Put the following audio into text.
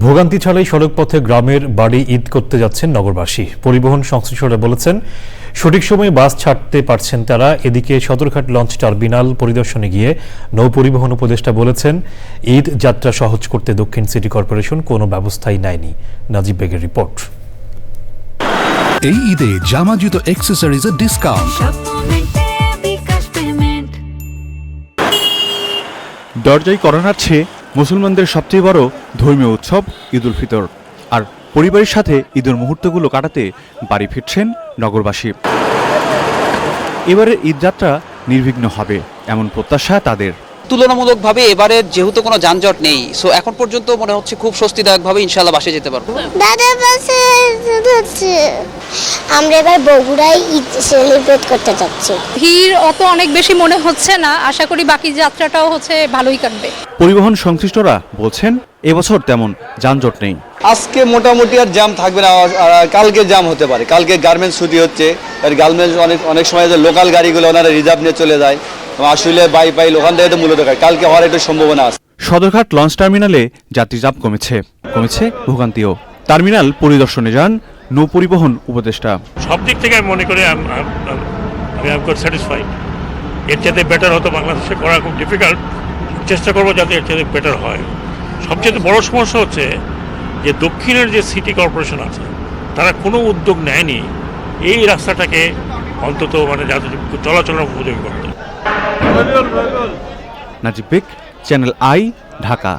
ভোগান্তি ছাড়াই সড়কপথে গ্রামের বাড়ি ঈদ করতে যাচ্ছেন নগরবাসী। পরিবহন সংশ্লিষ্টরা বলেছেন সঠিক সময়ে বাস ছাড়তে পারছেন তারা। এদিকে সদরঘাট লঞ্চ টার্মিনাল পরিদর্শনে গিয়ে নৌ পরিবহন উপদেষ্টা বলেছেন ঈদ যাত্রা সহজ করতে দক্ষিণ সিটি কর্পোরেশন কোনো ব্যবস্থাই নেয়নি। নাজিব বেগের রিপোর্ট। এই ঈদে জামা জুতো অ্যাক্সেসরিজের ডিসকাউন্ট পেমেন্ট দরজাই করোনাচ্ছে মুসলমানদের সবচেয়ে বড় ধর্মীয় উৎসব ঈদ উল ফিতর। আর পরিবারের সাথে ঈদের মুহূর্তগুলো কাটাতে বাড়ি ফিরছেন নগরবাসী। এবারের ঈদযাত্রা নির্বিঘ্ন হবে এমন প্রত্যাশা তাদের। তুলনামূলকভাবে এবারে যেহেতু কোনো যানজট নেই সো এখন পর্যন্ত মনে হচ্ছে খুব স্বস্তিদায়কভাবে ইনশাল্লাহ বাসে যেতে পারব। দাদা বাসে হচ্ছে। আমরা এবার বগুড়ায় ঈদ সেলিব্রেট করতে যাচ্ছি। ভিড় অত অনেক বেশি মনে হচ্ছে না আশা করি বাকি যাত্রাটাও হচ্ছে ভালোই কাটবে। পরিবহন সংশ্লিষ্টরা বলছেন এবছর তেমন যানজট নেই। আজকে মোটামুটি আর জ্যাম থাকবে না কালকে জ্যাম হতে পারে। কালকে গার্মেন্টস ছুটি হচ্ছে আর গার্মেন্টস অনেক অনেক সময় যে লোকাল গাড়িগুলো ওনারা রিজার্ভ নিয়ে চলে যায়। আসলে বাই পাই ওখান থেকে তো মূলত কালকে হওয়ার একটু সম্ভাবনা আছে। সদরঘাট লঞ্চ টার্মিনালে যাত্রীচাপ কমেছে। কমেছে ভোগান্তিও। টার্মিনাল পরিদর্শনে যান নৌ পরিবহন উপদেষ্টা। সব দিক থেকে আমি মনে করি আম- আম গট স্যাটিসফাইড এর চাইতে বেটার হতো বাংলাদেশে করা খুব ডিফিকাল্ট চেষ্টা করব যাতে এর চাইতে বেটার হয়। সবচেয়ে বড় সমস্যা হচ্ছে যে দক্ষিণের যে সিটি কর্পোরেশন আছে তারা কোনো উদ্যোগ নেয়নি এই রাস্তাটাকে অন্তত মানে যাতে চলাচলের উপযোগী করতে। Najib Beg channel I Dhaka.